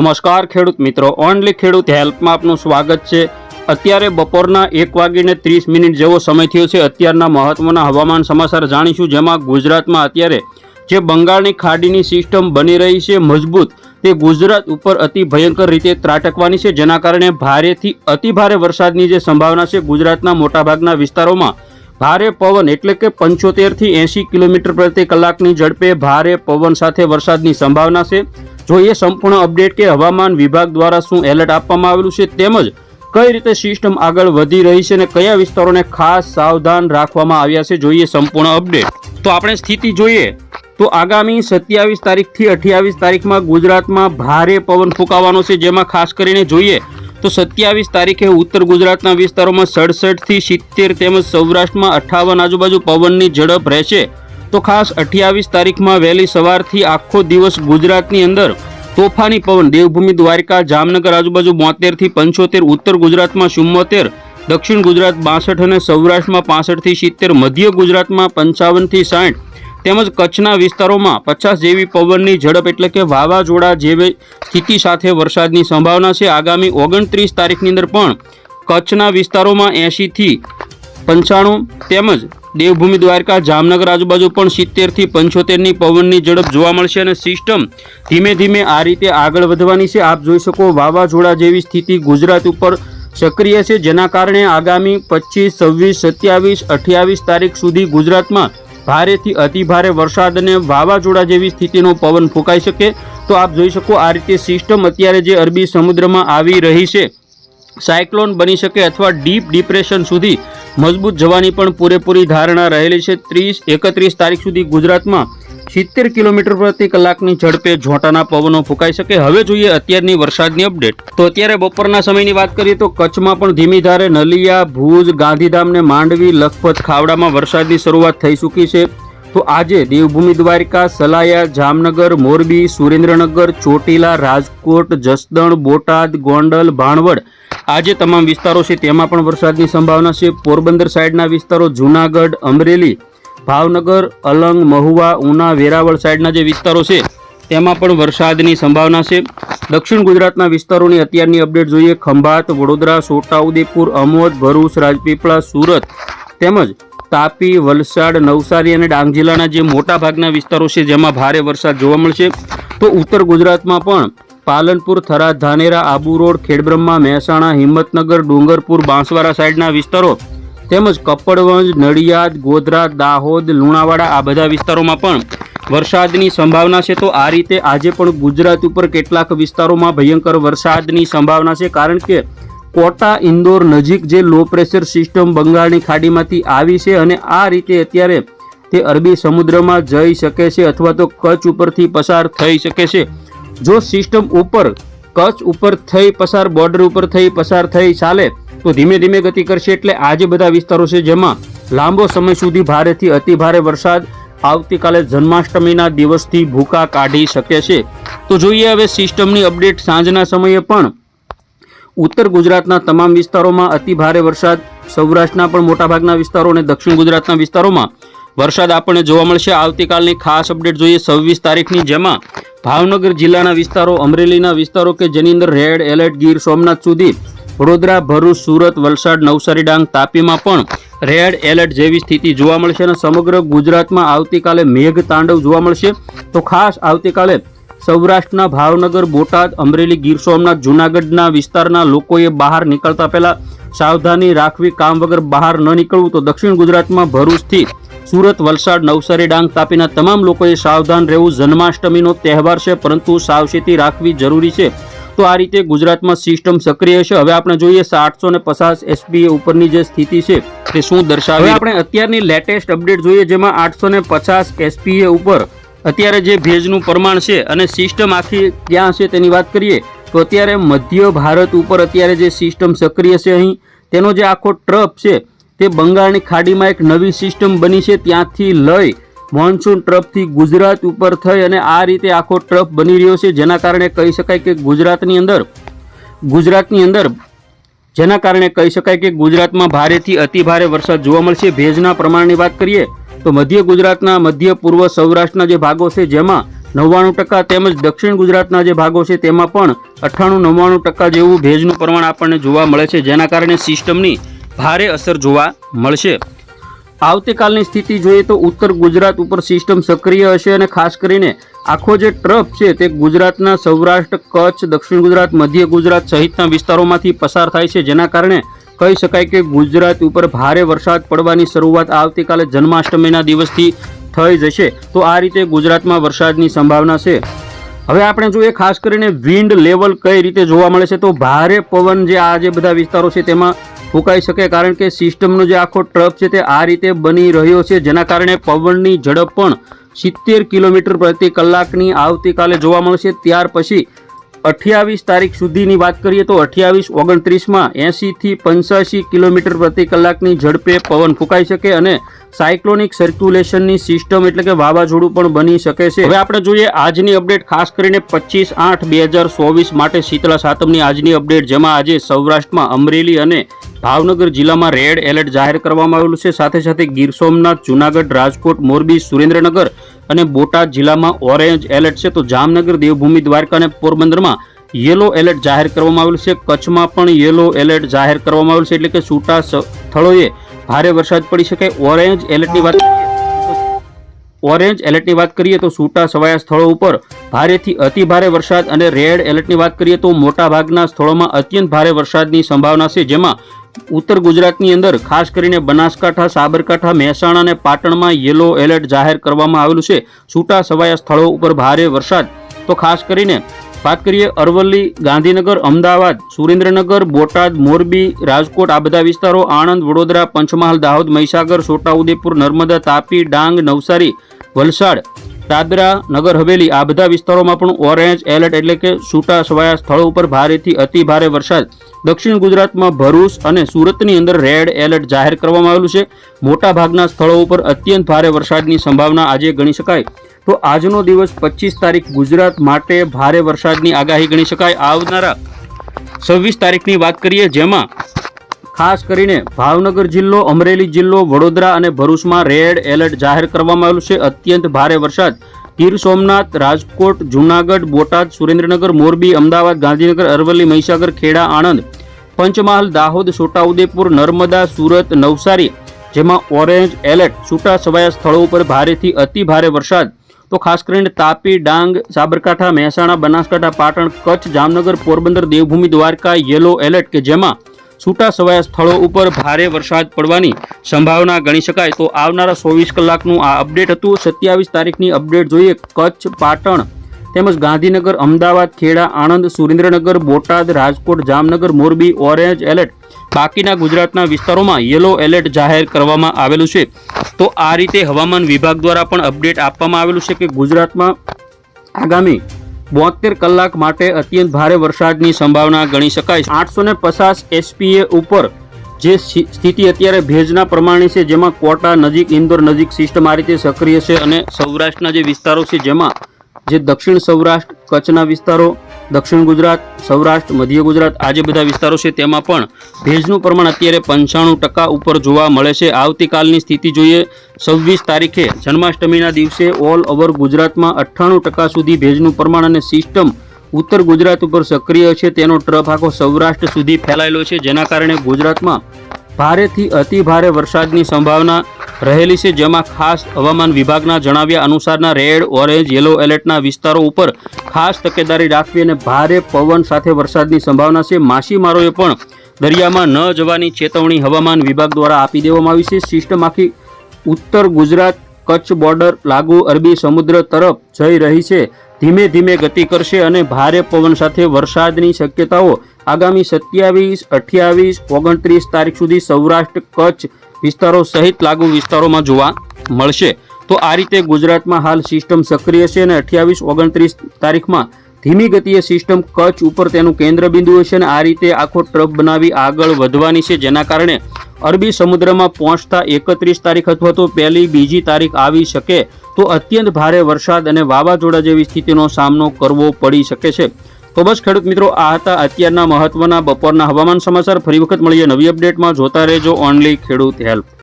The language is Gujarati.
નમસ્કાર ખેડૂત મિત્રો, ઓનલી ખેડૂત હેલ્પમાં આપનું સ્વાગત છે. અત્યારે બપોરના એક વાગીને ત્રીસ મિનિટ જેવો સમય થયો છે. અત્યારના મહત્વના હવામાન સમાચાર જાણીશું, જેમાં ગુજરાતમાં અત્યારે જે બંગાળની ખાડીની સિસ્ટમ બની રહી છે મજબૂત, તે ગુજરાત ઉપર અતિ ભયંકર રીતે ત્રાટકવાની છે. જેના કારણે ભારેથી અતિ ભારે વરસાદની જે સંભાવના છે ગુજરાતના મોટાભાગના વિસ્તારોમાં. ભારે પવન એટલે કે પંચોતેરથી એંશી કિલોમીટર પ્રતિ કલાકની ઝડપે ભારે પવન સાથે વરસાદની સંભાવના છે. જોઈએ સંપૂર્ણ અપડેટ કે હવામાન વિભાગ દ્વારા શું એલર્ટ આપવામાં આવેલું છે તેમજ કઈ રીતે સિસ્ટમ આગળ વધી રહી છે અને કયા વિસ્તારોને ખાસ સાવધાન રાખવામાં આવ્યા છે, જોઈએ સંપૂર્ણ અપડેટ. તો આપણે સ્થિતિ જોઈએ. તો આગામી સત્યાવીસ તારીખથી અઠ્યાવીસ તારીખમાં ગુજરાતમાં ભારે પવન ફૂંકાવાનો છે, જેમાં ખાસ કરીને જોઈએ તો સત્યાવીસ તારીખે ઉત્તર ગુજરાતના વિસ્તારોમાં સડસઠથી સિત્તેર તેમજ સૌરાષ્ટ્રમાં અઠ્ઠાવન આજુબાજુ પવનની ઝડપ રહેશે. તો ખાસ અઠ્યાવીસ તારીખમાં વહેલી સવારથી આખો દિવસ ગુજરાતની અંદર તોફાની પવન. દેવભૂમિ દ્વારકા, જામનગર, આજુબાજુ બોતેરથી પંચોતેર, ઉત્તર ગુજરાતમાં ચુમ્મોતેર, દક્ષિણ ગુજરાત બાસઠ અને સૌરાષ્ટ્રમાં પાસઠથી સિત્તેર, મધ્ય ગુજરાતમાં પંચાવનથી સાઠ. તેમજ કચ્છના વિસ્તારોમાં પચાસ જેવી પવનની ઝડપ એટલે કે વાવાઝોડા જેવી સ્થિતિ સાથે વરસાદની સંભાવના છે. આગામી ઓગણત્રીસ તારીખની અંદર પણ કચ્છના વિસ્તારોમાં એંશીથી પંચાણું તેમજ દેવભૂમિ દ્વારકા, જામનગર આજુબાજુ પણ સિત્તેરથી પંચોતેરની પવનની ઝડપ જોવા મળશે અને સિસ્ટમ ધીમે ધીમે આ રીતે આગળ વધવાની છે. આપ જોઈ શકો વાવાઝોડા જેવી સ્થિતિ ગુજરાત ઉપર સક્રિય છે, જેના કારણે આગામી પચીસ, છવ્વીસ, સત્યાવીસ, અઠ્યાવીસ તારીખ સુધી ગુજરાતમાં ભારેથી અતિભારે વરસાદ અને વાવાઝોડા જેવી સ્થિતિનો પવન ફૂંકાઈ શકે. તો આપ જોઈ શકો આ રીતે સિસ્ટમ અત્યારે જે અરબી સમુદ્રમાં આવી રહી છે. સાયક્લોન બની શકે અથવા ડીપ ડિપ્રેશન સુધી મજબૂત જવાની પણ પૂરેપૂરી ધારણા રહેલી છે. ત્રીસ, એકત્રીસ તારીખ સુધી ગુજરાતમાં સિત્તેર કિલોમીટર પ્રતિ કલાકની ઝડપે ઝોંટાના પવનો ફૂંકાઈ શકે. હવે જોઈએ અત્યારની વરસાદની અપડેટ. તો અત્યારે બપોરના સમયની વાત કરીએ તો કચ્છમાં પણ ધીમી ધારે નલિયા, ભુજ ગાંધીધામ ને માંડવી, લખપત ખાવડામાં વરસાદની શરૂઆત થઈ ચૂકી છે. તો આજે દેવભૂમિ દ્વારિકા, સલાયા, જામનગર, મોરબી, સુરેન્દ્રનગર, ચોટીલા, રાજકોટ, જસદણ, બોટાદ, ગોંડલ, ભાણવડ આજે તમામ વિસ્તારો છે. તેમાં પણ વરસાદની સંભાવના છે. પોરબંદર સાઈડના વિસ્તારો જૂનાગઢ, અમરેલી, ભાવનગર, અલંગ, મહુવા, ઉના, વેરાવળ સાઈડના જે વિસ્તારો છે, તેમાં પણ વરસાદની સંભાવના છે. દક્ષિણ ગુજરાતના વિસ્તારોની અત્યારની અપડેટ જોઈએ. ખંભાત, વડોદરા છોટાઉદેપુર અમોદ, ભરૂચ, રાજપીપળા, સુરત તેમજ તાપી, વલસાડ, નવસારી અને ડાંગ જિલ્લાના જે મોટા ભાગના વિસ્તારો છે, જેમાં ભારે વરસાદ જોવા મળશે. તો ઉત્તર ગુજરાતમાં પણ પાલનપુર થરાદ ધાનેરા, આબુ રોડ, ખેડબ્રહ્મા, મહેસાણા, હિંમતનગર, ડુંગરપુર, બાંસવાડા સાઈડના વિસ્તારો તેમજ કપડવંજ, નડિયાદ, ગોધરા, દાહોદ, લુણાવાડા આ બધા વિસ્તારોમાં પણ વરસાદની સંભાવના છે. તો આ રીતે આજે પણ ગુજરાત ઉપર કેટલાક વિસ્તારોમાં ભયંકર વરસાદની સંભાવના છે. કારણ કે કોટા ઇન્દોર નજીક જે લો પ્રેશર સિસ્ટમ બંગાળની ખાડીમાંથી આવી છે અને આ રીતે અત્યારે તે અરબી સમુદ્રમાં જઈ શકે છે અથવા તો કચ્છ ઉપરથી પસાર થઈ શકે છે. જો સિસ્ટમ ઉપર, કચ્છ ઉપર થઈ પસાર બોર્ડર ઉપર થઈ પસાર થઈ ચાલે, તો ધીમે ધીમે ગતિ કરશે એટલે આજે બધા વિસ્તારો છે જેમાં લાંબો સમય સુધી ભારેથી અતિ ભારે વરસાદ આવતીકાલે જન્માષ્ટમીના દિવસથી ભૂકા કાઢી શકે છે. તો જોઈએ હવે સિસ્ટમની અપડેટ સાંજના સમયે પણ ઉત્તર ગુજરાતના તમામ વિસ્તારોમાં અતિ ભારે વરસાદ. સૌરાષ્ટ્રના પણ મોટાભાગના વિસ્તારો અને દક્ષિણ ગુજરાતના વિસ્તારોમાં વરસાદ આપણને જોવા મળશે. આવતીકાલની ખાસ અપડેટ જોઈએ સવ્વીસ તારીખની, જેમાં ભાવનગર જિલ્લાના વિસ્તારો, અમરેલીના વિસ્તારો કે જેની અંદર રેડ એલર્ટ ગીર સોમનાથ સુધી વડોદરા, ભરૂચ, સુરત, વલસાડ, નવસારી, ડાંગ, તાપીમાં પણ રેડ એલર્ટ જેવી સ્થિતિ જોવા મળશે અને સમગ્ર ગુજરાતમાં આવતીકાલે મેઘ તાંડવ જોવા મળશે. તો ખાસ આવતીકાલે સૌરાષ્ટ્રના ભાવનગર બોટાદ અમરેલી ગીર સોમનાથ જૂનાગઢના વિસ્તારના લોકોએ બહાર નીકળતા પહેલા સાવધાની રાખવી કામ વગર બહાર ન નીકળવું તો દક્ષિણ ગુજરાતમાં ભરૂચથી સુરત વલસાડ નવસારી ડાંગ તાપીના તમામ લોકોએ સાવધાન રહેવું જન્માષ્ટમીનો તહેવાર છે પરંતુ સાવચેતી રાખવી જરૂરી છે. તો આ રીતે ગુજરાતમાં સિસ્ટમ સક્રિય છે. હવે આપણે જોઈએ આઠસો ને પચાસ એસપીએ ઉપરની જે સ્થિતિ છે તે શું દર્શાવે આપણે અત્યારની લેટેસ્ટ અપડેટ જોઈએ જેમાં આઠસો ને પચાસ એસપીએ ઉપર અત્યારે જે ભેજનું પ્રમાણ છે અને સિસ્ટમ આખી ક્યાં છે તેની વાત કરીએ, તો અત્યારે મધ્ય ભારત ઉપર અત્યારે જે સિસ્ટમ સક્રિય છે અહીં, તેનો જે આખો ટ્રફ છે, તે બંગાળની ખાડીમાં એક નવી સિસ્ટમ બની છે, ત્યાંથી લઈ મોન્સૂન ટ્રફથી ગુજરાત ઉપર થઈ અને આ રીતે આખો ટ્રફ બની રહ્યો છે, જેના કારણે કહી શકાય કે ગુજરાતની અંદર ગુજરાતની અંદર, જેના કારણે કહી શકાય કે ગુજરાતમાં ભારેથી અતિ ભારે વરસાદ જોવા મળશે. ભેજના પ્રમાણની વાત કરીએ તો મધ્ય ગુજરાતના મધ્ય પૂર્વ સૌરાષ્ટ્રના જે ભાગો છે, જેમાં નવ્વાણું ટકા તેમજ દક્ષિણ ગુજરાતના જે ભાગો છે, તેમાં પણ અઠ્ઠાણું નવ્વાણું ટકા જેવું ભેજનું પ્રમાણ આપણને જોવા મળે છે, જેના કારણે સિસ્ટમની ભારે અસર જોવા મળશે. આવતીકાલની સ્થિતિ જોઈએ તો ઉત્તર ગુજરાત ઉપર સિસ્ટમ સક્રિય હશે અને ખાસ કરીને આખો જે ટ્રફ છે, તે ગુજરાતના સૌરાષ્ટ્ર, કચ્છ, દક્ષિણ ગુજરાત, મધ્ય ગુજરાત સહિતના વિસ્તારોમાંથી પસાર થાય છે, જેના કારણે કહી શકાય કે ગુજરાત ઉપર ભારે વરસાદ પડવાની શરૂઆત આવતીકાલે જન્માષ્ટમીના દિવસથી થઈ જશે. તો આ રીતે ગુજરાતમાં વરસાદની સંભાવના છે. હવે આપણે જોઈએ ખાસ કરીને વિન્ડ લેવલ કઈ રીતે જોવા મળે છે. તો ભારે પવન જે આ જે બધા વિસ્તારો છે તેમાં ફૂંકાઈ શકે કારણ કે સિસ્ટમનો જે આખો ટ્રફ છે તે આ રીતે બની રહ્યો છે. જેના કારણે પવનની ઝડપ પણ સિત્તેર કિલોમીટર પ્રતિ કલાકની આવતીકાલે જોવા મળશે. ત્યાર પછી અઠ્યાવીસ તારીખ સુધીની વાત કરીએ તો અઠ્યાવીસ, ઓગણત્રીસમાં એંસીથી પંચ્યાસી કિલોમીટર પ્રતિ કલાકની ઝડપે પવન ફૂંકાઈ શકે અને સાયક્લોનિક સર્ક્યુલેશનની સિસ્ટમ એટલે કે વાવાઝોડું પણ બની શકે છે. હવે આપણે જોઈએ આજની અપડેટ, ખાસ કરીને પચીસ આઠ બે હજાર ચોવીસ માટે શીતળા સાતમની આજની અપડેટ, જેમાં આજે સૌરાષ્ટ્રમાં અમરેલી અને ભાવનગર જિલ્લામાં રેડ એલર્ટ જાહેર કરવામાં આવેલું છે. સાથે સાથે ગીર સોમનાથ, જુનાગઢ, રાજકોટ, મોરબી, સુરેન્દ્રનગર અને બોટાદ જિલ્લામાં ઓરેન્જ એલર્ટ છે. તો જામનગર, દેવભૂમિ, દ્વારકા અને પોરબંદરમાં યેલો એલર્ટ જાહેર કરવામાં આવેલું છે. કચ્છમાં પણ યેલો એલર્ટ જાહેર કરવામાં આવેલું છે. એટલે કે છૂટા સ્થળોએ ભારે વરસાદ પડી શકે ઓરેન્જ એલર્ટની વાત ઓરેન્જ એલર્ટની વાત કરીએ તો છૂટા છવાયા સ્થળો ઉપર ભારેથી અતિ ભારે વરસાદ અને રેડ એલર્ટની વાત કરીએ તો મોટાભાગના સ્થળોમાં અત્યંત ભારે વરસાદની સંભાવના છે, જેમાં ઉત્તર ગુજરાતની અંદર ખાસ કરીને બનાસકાંઠા, સાબરકાંઠા, મહેસાણા અને પાટણમાં યેલો એલર્ટ જાહેર કરવામાં આવેલું છે. છૂટા છવાયા સ્થળો ઉપર ભારે વરસાદ. તો ખાસ કરીને વાત કરીએ અરવલ્લી, ગાંધીનગર, અમદાવાદ, સુરેન્દ્રનગર, બોટાદ, મોરબી, રાજકોટ, આ બધા વિસ્તારો, આણંદ, વડોદરા, પંચમહાલ, દાહોદ, મહીસાગર, છોટાઉદેપુર, નર્મદા, તાપી, ડાંગ, નવસારી, વલસાડ, દાદરા, નગર હવેલી, આ બધા વિસ્તારોમાં પણ ઓરેન્જ એલર્ટ એટલે કે છૂટા છવાયા સ્થળો ઉપર ભારેથી અતિ ભારે વરસાદ. દક્ષિણ ગુજરાતમાં ભરૂચ અને સુરતની અંદર રેડ એલર્ટ જાહેર કરવામાં આવેલું છે. મોટા ભાગના સ્થળો ઉપર અત્યંત ભારે વરસાદની સંભાવના આજે ગણી શકાય. તો આજનો દિવસ પચીસ તારીખ ગુજરાત માટે ભારે વરસાદની આગાહી ગણી શકાય. આવનારા છવ્વીસ તારીખની વાત કરીએ જેમાં ખાસ કરીને ભાવનગર જિલ્લો, અમરેલી જિલ્લો, વડોદરા અને ભરૂચમાં રેડ એલર્ટ જાહેર કરવામાં આવેલું છે. અત્યંત ભારે વરસાદ. ગીર સોમનાથ, રાજકોટ, જૂનાગઢ, બોટાદ, સુરેન્દ્રનગર, મોરબી, અમદાવાદ, ગાંધીનગર, અરવલ્લી, મહીસાગર, ખેડા, આણંદ, પંચમહાલ, દાહોદ છોટાઉદેપુર નર્મદા, સુરત, નવસારી, જેમાં ઓરેન્જ એલર્ટ છૂટા છવાયા સ્થળો ઉપર ભારેથી અતિ ભારે વરસાદ. તો ખાસ કરીને તાપી, ડાંગ, સાબરકાંઠા, મહેસાણા, બનાસકાંઠા, પાટણ, કચ્છ, જામનગર, પોરબંદર, દેવભૂમિ, દ્વારકા, યેલો એલર્ટ કે જેમાં છૂટા છવાયા સ્થળો ઉપર ભારે વરસાદ પડવાની સંભાવના ગણી શકાય. તો આવનારા ચોવીસ કલાકનું આ અપડેટ હતું. સત્યાવીસ તારીખની અપડેટ જોઈએ કચ્છ, પાટણ તેમજ ગાંધીનગર, અમદાવાદ, ખેડા, આણંદ, સુરેન્દ્રનગર, બોટાદ, રાજકોટ, જામનગર, મોરબી, ઓરેન્જ એલર્ટ. બાકીના ગુજરાતના વિસ્તારોમાં યેલો એલર્ટ જાહેર કરવામાં આવેલું છે. તો આ રીતે હવામાન વિભાગ દ્વારા પણ અપડેટ આપવામાં આવેલું છે કે ગુજરાતમાં આગામી બોતેર કલાક માટે અત્યંત ભારે વરસાદની સંભાવના ગણી શકાય. આઠસો ને પચાસ એસપીએ ઉપર જે સ્થિ- સ્થિતિ અત્યારે ભેજના પ્રમાણે છે, જેમાં કોટા નજીક, ઇન્દોર નજીક સિસ્ટમ આ રીતે સક્રિય છે અને સૌરાષ્ટ્રના જે વિસ્તારો છે, જેમાં જે દક્ષિણ સૌરાષ્ટ્ર કચ્છના વિસ્તારો, દક્ષિણ ગુજરાત, સૌરાષ્ટ્ર, મધ્ય ગુજરાત આ જે બધા વિસ્તારો છે તેમાં પણ ભેજનું પ્રમાણ અત્યારે પંચાણું ટકા ઉપર જોવા મળે છે. આવતીકાલની સ્થિતિ જોઈએ, છવ્વીસ તારીખે જન્માષ્ટમીના દિવસે ઓલ ઓવર ગુજરાતમાં અઠ્ઠાણું ટકા સુધી ભેજનું પ્રમાણ અને સિસ્ટમ ઉત્તર ગુજરાત ઉપર સક્રિય છે. તેનો ટ્રફ આખો સૌરાષ્ટ્ર સુધી ફેલાયેલો છે. જેના કારણે ગુજરાતમાં ભારેથી અતિ ભારે વરસાદની સંભાવના રહેલી છે, જેમાં ખાસ હવામાન વિભાગના જણાવ્યા અનુસારના રેડ, ઓરેન્જ, યલો એલર્ટના વિસ્તારો ઉપર ખાસ તકેદારી રાખવી અને ભારે પવન સાથે વરસાદની સંભાવના છે. માછીમારોએ પણ દરિયામાં ન જવાની ચેતવણી હવામાન વિભાગ દ્વારા આપી દેવામાં આવી છે. સિસ્ટમ આખી ઉત્તર ગુજરાત કચ્છ બોર્ડર લાગુ અરબી સમુદ્ર તરફ જઈ રહી છે. ધીમે ધીમે ગતિ કરશે અને ભારે પવન સાથે વરસાદની શક્યતાઓ આગામી સત્યાવીસ, અઠ્યાવીસ, ઓગણત્રીસ તારીખ સુધી સૌરાષ્ટ્ર કચ્છ વિસ્તારો સહિત લાગુ વિસ્તારોમાં જોવા મળશે. તો આ રીતે ગુજરાતમાં હાલ સિસ્ટમ સક્રિય છે અને અઠ્યાવીસ, ઓગણત્રીસ તારીખમાં ધીમી ગતિએ સિસ્ટમ કચ્છ ઉપર તેનું કેન્દ્ર બિંદુ હશે અને આ રીતે આખો ટ્રફ બનાવી આગળ વધવાની છે. જેના કારણે અરબી સમુદ્રમાં પહોંચતા એકત્રીસ તારીખ અથવા તો પહેલી, બીજી તારીખ આવી શકે તો અત્યંત ભારે વરસાદ અને વાવાઝોડા જેવી સ્થિતિનો સામનો કરવો પડી શકે છે. તો બસ ખેડૂત મિત્રો, આ હતા અત્યારના મહત્વના બપોરના હવામાન સમાચાર. ફરી વખત મળીએ નવી અપડેટમાં. જોતા રહેજો ઓનલી ખેડૂત હેલ્પ.